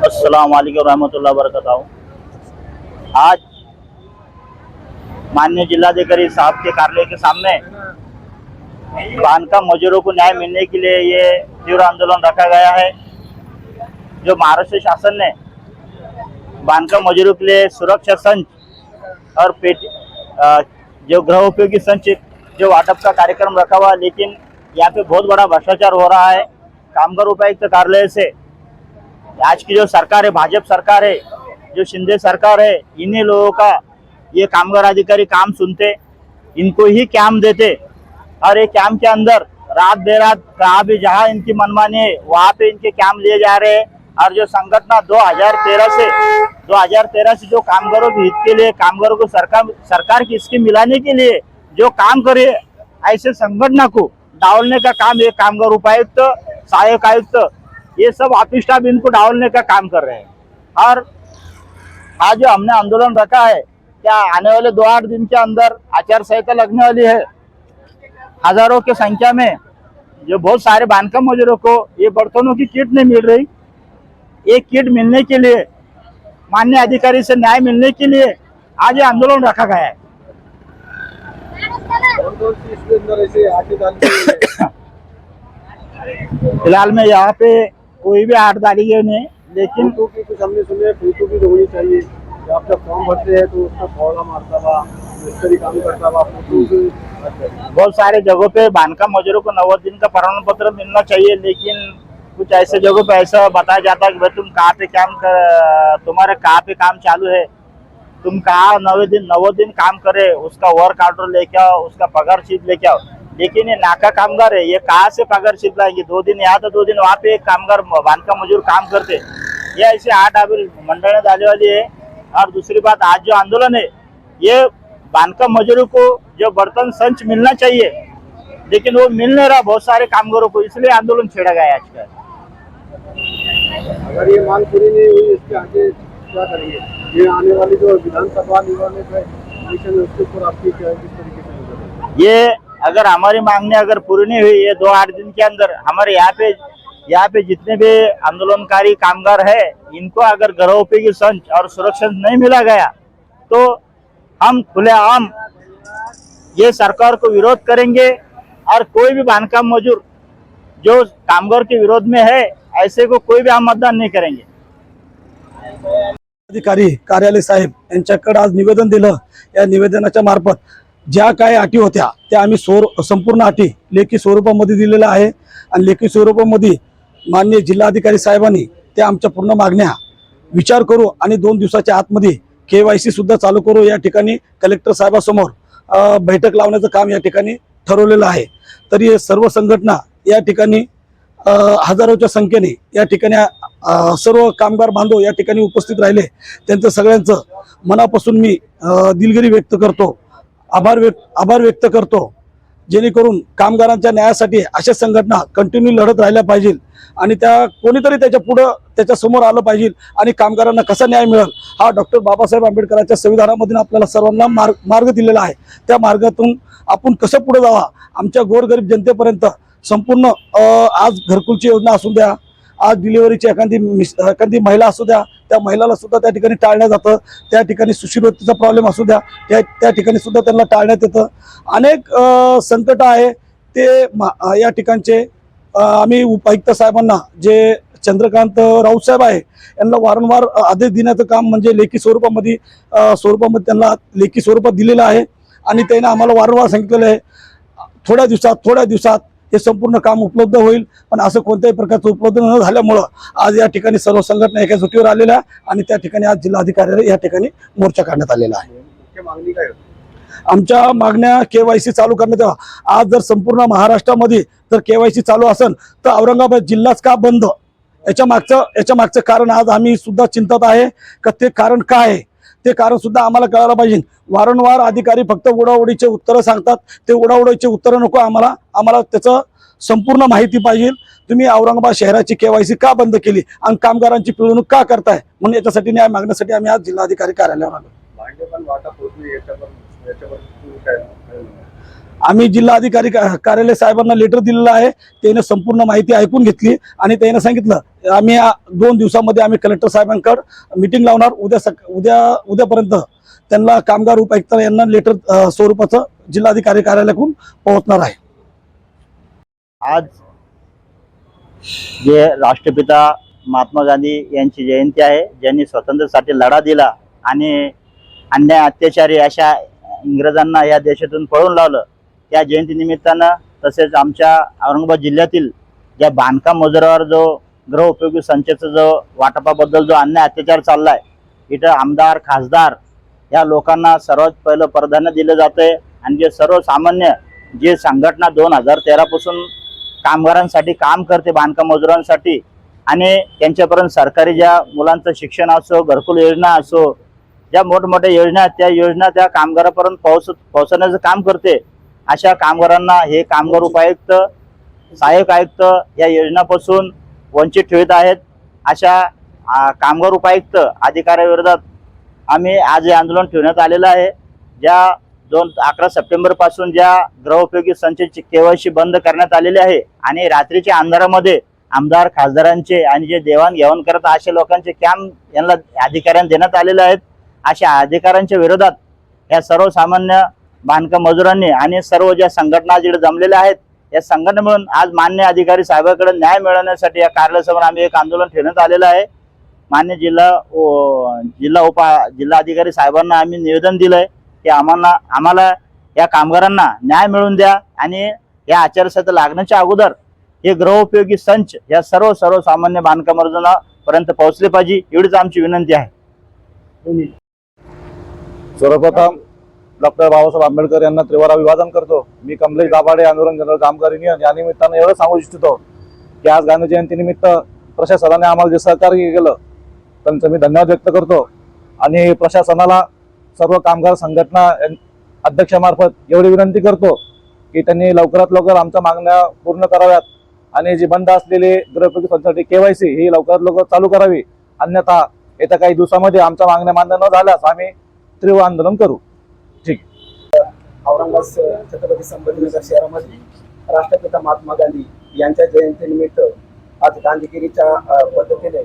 अस्सलाम वरकताहू आज माननीय जिलाधिकारी साहब के कार्यालय के सामने बांधकाम मजदूरों को न्याय मिलने के लिए ये तीव्र आंदोलन रखा गया है। जो महाराष्ट्र शासन ने बांधकाम मजदूरों के लिए सुरक्षा संच और जो गृह उपयोगी संचित, जो वाटप का कार्यक्रम रखा हुआ लेकिन यहाँ पे बहुत बड़ा भ्रष्टाचार हो रहा है। कामगार उपायुक्त कार्यालय से आज की जो सरकार है, भाजपा सरकार है, जो शिंदे सरकार है, इन्हीं लोगों का ये कामगार अधिकारी काम सुनते, इनको ही काम देते। और ये काम के अंदर रात देरात कहाँ भी जहाँ इनकी मनमानी है, वहाँ पे इनके काम लिए जा रहे हैं। और जो संगठन 2013 से 2013 से जो कामगारों के हित के लिए कामगारों को सरकार सरकार की स्कीम मिलाने के लिए, जो काम करे ऐसे संगठन को डालने का काम, ये कामगार उपायुक्त, सहायक आयुक्त, ये सब ऑफ़िस स्टाफ इनको डालने का काम कर रहे हैं। और आज जो हमने आंदोलन रखा है, क्या आने वाले दो आठ दिन के अंदर आचार संहिता लगने वाली है? हज़ारों की संख्या में, जो बहुत सारे बांधकाम मजदूरों को, ये बर्तनों की किट नहीं मिल रही। एक किट मिलने के लिए मान्य अधिकारी से न्याय मिलने के लिए आज ये आंदोलन रखा गया है। फ़िलहाल में यहाँ पे कोई भी आठ गई नहीं लेकिन फ़ोटो की कुछ हमने सुने फ़ोटो भी होनी चाहिए। जब आप जब फॉर्म भरते हैं तो उसका मारता हुआ बहुत सारे जगहों पे बांधकाम मजदूरों को नब्बे दिन का प्रमाण पत्र मिलना चाहिए लेकिन कुछ ऐसे जगहों पे ऐसा बताया जाता है कि भाई तुम कहाँ पे काम कर, तुम्हारे कहाँ पे काम चालू है? तुम कहाँ नवे दिन नौ दिन काम करे, उसका वर्क ऑर्डर लेके आओ, उसका पगार शीट लेके आओ। लेकिन ये नाका कामगार है, ये कहाँ से पगार शीट लाएँगे? दो दिन यहाँ तो दो दिन वहाँ पे एक कामगार बांधकाम मजदूर काम करते। ये ऐसे आठ अभी मंडल डाले वाली है। और दूसरी बात, आज जो आंदोलन है, ये बांधकाम मजदूरों को जो बर्तन संच मिलना चाहिए, लेकिन वो मिल नहीं रहा बहुत सारे कामगारों को, इसलिए आंदोलन छेड़ा गया आज का अगर ये मांग पूरी नहीं हुई, इसके आगे क्या करेंगे? ये आने वाली जो विधानसभा उसके ऊपर आपकी किस तरीके से ये अगर हमारी मांगने अगर पूरी नहीं हुई, ये दो आठ दिन के अंदर हमारे यहाँ पे यहाँ पे जितने भी आंदोलनकारी कामगार है, इनको अगर गृहोपयोगी संच और सुरक्षा नहीं मिला गया तो हम खुलेआम ये सरकार को विरोध करेंगे। और कोई भी बांधकाम मजदूर जो कामगार के विरोध में है ऐसे को कोई भी हम मतदान नहीं करेंगे। अधिकारी कार्यालय साहेब यांच्याकडे आज निवेदन दिलं. या निवेदनाच्या मार्फत ज्या काय अटी होत्या त्या आम्ही स्वर संपूर्ण अटी लेखी स्वरूपामध्ये दिलेल्या आहे. आणि लेखी स्वरूपामध्ये माननीय जिल्हाधिकारी साहेबांनी त्या आमच्या पूर्ण मागण्या विचार करू आणि दोन दिवसाच्या आतमध्ये के वाय सी सुद्धा चालू करू. या ठिकाणी कलेक्टर साहेबासमोर बैठक लावण्याचं काम या ठिकाणी ठरवलेलं आहे. तरी सर्व संघटना या ठिकाणी हजारोच्या संख्येने या ठिकाणी सर्व कामगार बांधव या ठिकाणी उपस्थित राहिले. त्यांचं सगळ्यांचं मनापासून मी दिलगिरी व्यक्त करतो. आभार व्यक्त आभार व्यक्त करतो. जेणेकरून कामगारांच्या न्यायासाठी अशा संघटना कंटिन्यू लढत राहिल्या पाहिजे आणि त्या कोणीतरी त्याच्या पुढं त्याच्यासमोर आलं पाहिजे आणि कामगारांना कसा न्याय मिळेल हा डॉक्टर बाबासाहेब आंबेडकरांच्या संविधानामधून आपल्याला सर्वांना मार्ग मार्ग दिलेला आहे. त्या मार्गातून आपण कसं पुढे जावा? आमच्या गोरगरीब जनतेपर्यंत संपूर्ण आज घरकुलची योजना असू द्या आज डिलिव्हरीची एखादी मिस एखादी महिला असू द्या त्या महिलाला सुद्धा त्या ठिकाणी टाळण्यात जातं. त्या ठिकाणी सुशिरोतीचा प्रॉब्लेम असू द्या त्या त्या ठिकाणी सुद्धा त्यांना टाळण्यात येतं. अनेक संकट आहे ते या ठिकाणचे आम्ही उपायुक्त साहेबांना जे चंद्रकांत राऊत साहेब आहे यांना वारंवार आदेश देण्याचं काम म्हणजे लेखी स्वरूपामध्ये स्वरूपामध्ये त्यांना लेखी स्वरूपात दिलेलं आहे. आणि त्यांनी आम्हाला वारंवार सांगितलेलं आहे थोड्या दिवसात थोड्या दिवसात हे संपूर्ण काम उपलब्ध होईल. पण असं कोणत्याही प्रकारचं उपलब्ध न झाल्यामुळं आज या ठिकाणी सर्व संघटना एका सुटीवर आलेल्या आणि त्या ठिकाणी आज जिल्हाधिकारी या ठिकाणी मोर्चा काढण्यात आलेला आहे. मुख्य मागणी काय होती? आमच्या मागण्या केवायसी चालू करण्यात यावा आज जर संपूर्ण महाराष्ट्रामध्ये जर केवायसी चालू असेल तर औरंगाबाद जिल्हाच का बंद? याच्या मागचं याच्या मागचं कारण आज आम्ही सुद्धा चिंतत आहे. का ते कारण काय? आहे ते कारण सुद्धा आम्हाला कळायला पाहिजे. वारंवार अधिकारी फक्त उडावडीचे उत्तरं सांगतात. ते उडावडीचे उत्तरं नको आम्हाला आम्हाला त्याचं संपूर्ण माहिती पाहिजे. तुम्ही औरंगाबाद शहराची केवायसी का बंद केली? आणि कामगारांची पिळवणूक का करताय? म्हणून याच्यासाठी न्याय मागण्यासाठी आम्ही आज जिल्हाधिकारी कार्यालयावर आलो. आम्ही जिल्हाधिकारी का- कार्यालय साहेबांना लेटर दिलेलं आहे. त्याने संपूर्ण माहिती ऐकून घेतली आणि त्याने सांगितलं आम्ही दोन दिवसामध्ये आम्ही कलेक्टर साहेबांकडे मिटिंग लावणार. उद्या सक उद्या उद्यापर्यंत त्यांना कामगार उपायुक्त यांना लेटर स्वरूपाचं जिल्हाधिकारी कार्यालयाकडून पोहोचणार आहे. आज जे राष्ट्रपिता महात्मा गांधी यांची जयंती आहे ज्यांनी स्वातंत्र्यासाठी लढा दिला आणि अन्याय अत्याचारी अशा इंग्रजांना या देशातून पळून लावलं या जयंतीनिमित्तानं तसेच आमच्या औरंगाबाद जिल्ह्यातील ज्या बांधकाम मजुरावर जो गृहउपयोगी उपयोगी संचाचा जो वाटपाबद्दल जो अन्याय अत्याचार चाललाय इथं आमदार खासदार या लोकांना सर्वात पहिलं प्राधान्य दिलं जातंय. आणि जे सर्वसामान्य जे संघटना दोन हजार तेरापासून कामगारांसाठी काम करते बांधकाम मजुरांसाठी आणि त्यांच्यापर्यंत सरकारी ज्या मुलांचं शिक्षण असो घरकुल योजना असो ज्या मोठमोठ्या योजना आहेत त्या योजना त्या कामगारापर्यंत पोहोच पोहोचवण्याचं काम करते. अशा कामगारांना हे कामगार उपायुक्त सहाय्यक आयुक्त या योजनापासून वंचित ठेवत आहेत. अशा कामगार उपायुक्त अधिकाऱ्याविरोधात आम्ही आज हे आंदोलन ठेवण्यात आलेलं आहे. ज्या दोन अकरा सप्टेंबरपासून ज्या गृहोपयोगी संचची केवायसी बंद करण्यात आलेली आहे आणि रात्रीच्या अंधारामध्ये आमदार खासदारांचे आणि जे देवाणघेवाण करत अशा लोकांचे कॅम्प यांना अधिकाऱ्यांना देण्यात आलेले आहेत अशा अधिकाऱ्यांच्या विरोधात या सर्वसामान्य बांधकाम मजुरांनी आणि सर्व ज्या संघटना जिकडे जमलेल्या आहेत या संघटना मिळून आज मान्य अधिकारी साहेबांकडे न्याय मिळवण्यासाठी या कार्यालयासमोर आम्ही एक आंदोलन ठेवण्यात आलेलं आहे. मान्य जिल्हा जिल्हा उपा जिल्हा अधिकारी साहेबांना आम्ही निवेदन दिलंय की आम्हाला आम्हाला या कामगारांना न्याय मिळवून द्या आणि या आचारसंहिता लागण्याच्या अगोदर हे गृहोपयोगी संच या सर्व सर्वसामान्य बांधकाम पर्यंत पोहोचले पाहिजे एवढीच आमची विनंती आहे. सर्वप्रथम डॉक्टर बाबासाहेब आंबेडकर यांना त्रिवार अभिवादन करतो. मी कमलेश दाभाडे आंदोलन जनरल कामगार युनियन या निमित्तानं एवढं सांगू इच्छितो की आज गांधी जयंतीनिमित्त प्रशासनाने आम्हाला जे सहकार्य केलं त्यांचं मी धन्यवाद व्यक्त करतो. आणि प्रशासनाला सर्व कामगार संघटना अध्यक्षामार्फत एवढी विनंती करतो की त्यांनी लवकरात लवकर आमच्या मागण्या पूर्ण कराव्यात. आणि जी बंद असलेली गृहपैकी संस्थांसाठी केवायसी ही लवकरात लवकर चालू करावी. अन्यथा येत्या काही दिवसामध्ये आमच्या मागण्या मान्य न झाल्यास आम्ही तीव्र आंदोलन करू. औरंगाबाद छत्रपती संभाजीनगर शहरामध्ये राष्ट्रपिता महात्मा गांधी यांच्या जयंतीनिमित्त आज गांधीगिरीच्या पद्धतीने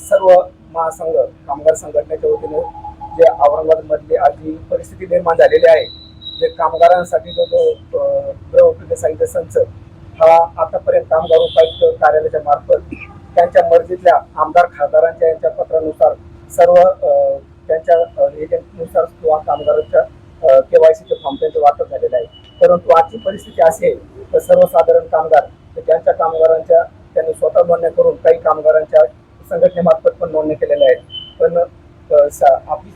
सर्व महासंघ कामगार संघटनेच्या वतीने जे औरंगाबादमधली आज परिस्थिती निर्माण झालेली आहे जे कामगारांसाठी जो जो अ, साहित्य संच हा आतापर्यंत कामगार उपायुक्त कार्यालयाच्या मार्फत त्यांच्या मर्जीतल्या आमदार खासदारांच्या यांच्या पत्रानुसार सर्व त्यांच्या एजंटनुसार किंवा कामगारांच्या केवायसीचे फॉर्म त्यांचं वाटप झालेलं आहे. परंतु आजची परिस्थिती असेल तर सर्वसाधारण कामगार तर त्यांच्या कामगारांच्या त्यांनी स्वतः नोंदण्या करून काही कामगारांच्या संघटनेमार्फत पण नोंदणी केलेल्या आहेत पण आपली सा- ऑफिस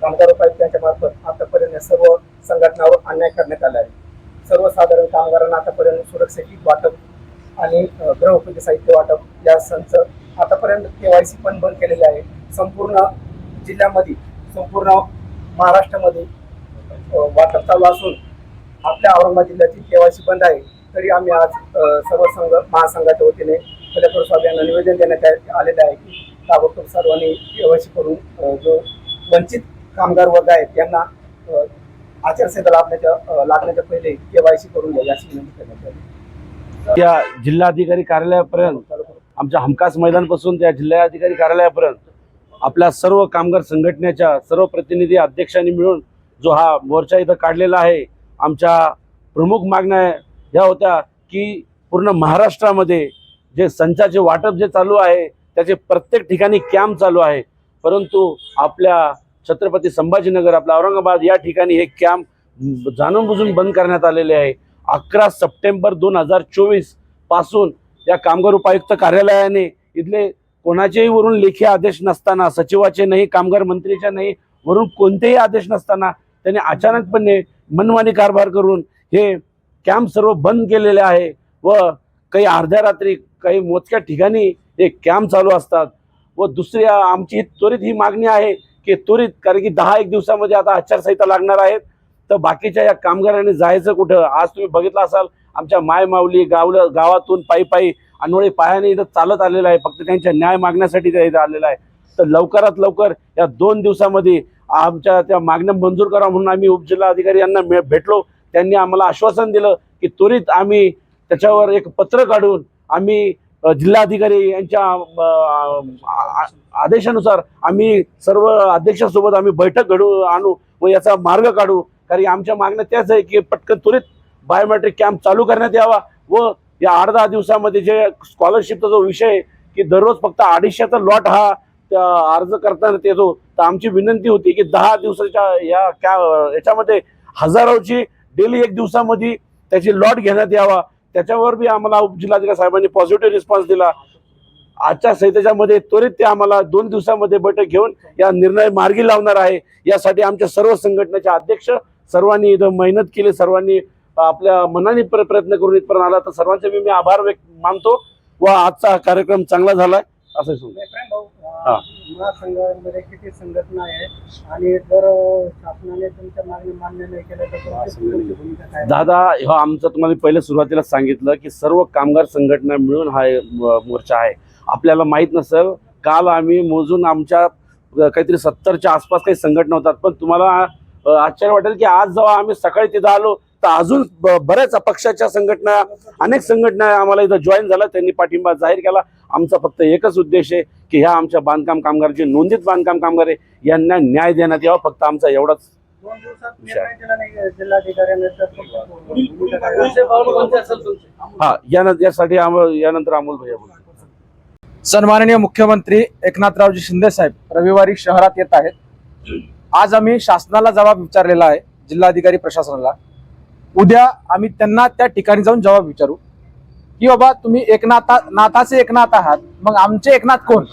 कामगार उपायुक्तांच्या मार्फत आतापर्यंत सर्व संघटनावर अन्याय करण्यात आला आहे. सर्वसाधारण कामगारांना आतापर्यंत सुरक्षेची वाटप आणि अ, साहित्य वाटप या संच आतापर्यंत केवायसी पण बंद केलेली आहे. संपूर्ण जिल्ह्यामध्ये संपूर्ण महाराष्ट्रामध्ये वाटप चालू असून आपल्या औरंगाबाद जिल्ह्याची केवायसी बंद आहे. तरी आम्ही आज सर्व संघ महासंघाच्या वतीने कलेक्टर साहेब यांना निवेदन देण्यात आलेलं आहे की ताबडतोब सर्वांनी केवायसी करून जो वंचित कामगार वर्ग आहेत यांना आचारसंहिता लागण्याच्या लागण्याच्या पहिले केवायसी करून घ्यावी अशी विनंती करण्यात आली. त्या जिल्हाधिकारी कार्यालयापर्यंत आमच्या हमखास मैदानपासून त्या जिल्हाधिकारी कार्यालयापर्यंत आपल्या सर्व कामगार संघटनेच्या सर्व प्रतिनिधी अध्यक्षांनी मिळून जो हा मोर्चा इथं काढलेला आहे आमच्या प्रमुख मागण्या ह्या होत्या की पूर्ण महाराष्ट्रामध्ये जे संचाचे वाटप जे चालू आहे त्याचे प्रत्येक ठिकाणी कॅम्प चालू आहे. परंतु आपल्या छत्रपती संभाजीनगर आपल्या औरंगाबाद या ठिकाणी हे कॅम्प जाणून बुजून बंद करण्यात आलेले आहे. अकरा सप्टेंबर दोन हजार चोवीसपासून या कामगार उपायुक्त कार्यालयाने इथले कोणाचेही वरून लेखी आदेश नसताना सचिवाचे नाही कामगार मंत्रीच्या नाही वरून कोणतेही आदेश नसताना त्यांनी अचानकपणे मनमानी कारभार करून हे कॅम्प सर्व बंद केलेले आहे व काही अर्ध्या रात्री काही मोजक्या ठिकाणी हे कॅम्प चालू असतात व दुसरी आमची त्वरित ही मागणी आहे की त्वरित कारण की दहा एक दिवसामध्ये आता आचारसंहिता लागणार आहेत. तर बाकीच्या या कामगारांनी जायचं कुठं? आज तुम्ही बघितलं असाल आमच्या माय माऊली गावलं गावातून पायी पायी अनोळी पायाने इथं चालत आलेलं आहे. फक्त त्यांच्या न्याय मागण्यासाठी ते इथं आलेलं आहे. तर लवकरात लवकर या दोन दिवसामध्ये आमच्या त्या मागण्या मंजूर करा म्हणून आम्ही उपजिल्हाधिकारी यांना भेटलो. त्यांनी आम्हाला आश्वासन दिलं की त्वरित आम्ही त्याच्यावर एक पत्र काढून आम्ही जिल्हाधिकारी यांच्या आदेशानुसार आम्ही सर्व अध्यक्षासोबत आम्ही बैठक घडू आणू व याचा मार्ग काढू. कारण की आमच्या मागण्या त्याच आहे की पटकन त्वरित बायोमेट्रिक कॅम्प चालू करण्यात यावा व या आठ दहा दिवसामध्ये जे स्कॉलरशिपचा जो विषय आहे की दररोज फक्त अडीचशेचा लॉट हा अर्ज करताना येतो तर आमची विनंती होती की दहा दिवसाच्या या क्या याच्यामध्ये हजारोची डेली एक दिवसामध्ये त्याची लॉट घेण्यात यावा. त्याच्यावर बी आम्हाला उपजिल्हाधिकारी साहेबांनी पॉझिटिव्ह रिस्पॉन्स दिला. आजच्या संहितेच्यामध्ये त्वरित ते आम्हाला दोन दिवसामध्ये बैठक घेऊन या निर्णय मार्गी लावणार आहे. यासाठी आमच्या सर्व संघटनेचे अध्यक्ष सर्वांनी इथं मेहनत केली सर्वांनी आपल्या मनाने प्र- प्रयत्न करून इथपर्यंत आला. तर सर्वांचे मी मी आभार व्यक्त मानतो व आजचा हा कार्यक्रम चांगला झाला असं सांगतो महासंघामध्ये किती संघटना आहे आणि जर शासनाने तुमच्या मागणी मान्य नाही केलं तर तुमची तुमची भूमिका काय? दादा ह्यो आमचं तुम्हाला पहिले सुरुवातीला सांगितलं की सर्व कामगार संघटना मिळून हा मोर्चा आहे. आपल्याला माहीत नसेल काल आम्ही मोजून आमच्या काहीतरी सत्तरच्या आसपास काही संघटना होतात. पण तुम्हाला आश्चर्य वाटेल की आज जेव्हा आम्ही सकाळी तिथं आलो तर अजून बऱ्याच पक्षाच्या संघटना अनेक संघटना आम्हाला इथं जॉईन झाला. त्यांनी पाठिंबा जाहीर केला. आमचा फक्त एकच उद्देश आहे की ह्या आमच्या बांधकाम कामगार जे नोंदित बांधकाम कामगार आहे यांना न्याय देण्यात यावा. फक्त आमचा एवढाच हा यानंतर यासाठी यानंतर अमोल भैया बोलतो सन्माननीय मुख्यमंत्री एकनाथरावजी शिंदे साहेब रविवारी शहरात येत आहेत. आज आम्ही शासनाला जबाब विचारलेला आहे जिल्हाधिकारी प्रशासनाला. उद्या आम्ही त्यांना त्या ठिकाणी जाऊन जबाब विचारू. की बाबा तुम्ही एकनाथा नाथाचे एकनाथ आहात. मग आमचे एकनाथ कोण?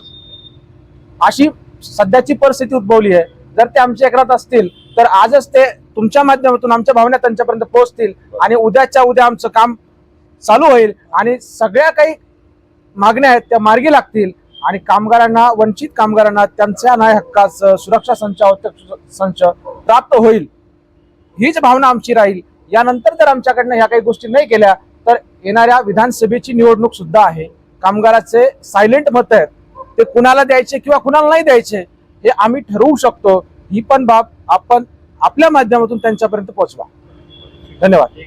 अशी सध्याची परिस्थिती उद्भवली आहे. जर ते आमचे एकनाथ असतील तर आजच ते तुमच्या माध्यमातून आमच्या भावना त्यांच्यापर्यंत पोहोचतील आणि उद्याच्या उद्या आमचं काम चालू होईल आणि सगळ्या काही मागण्या आहेत त्या मार्गी लागतील आणि कामगारांना वंचित कामगारांना त्यांच्या न्याय हक्काचं सुरक्षा संच आवश्यक संच प्राप्त होईल. हीच भावना आमची राहील. यानंतर जर आमच्याकडनं ह्या काही गोष्टी नाही केल्या येणाऱ्या विधानसभेची निवडणूक सुद्धा आहे. कामगाराचे सायलेंट मत आहेत. ते कुणाला द्यायचे किंवा कुणाला नाही द्यायचे हे आम्ही ठरवू शकतो. ही पण बाब आपण आपल्या माध्यमातून त्यांच्यापर्यंत पोहोचवा. धन्यवाद.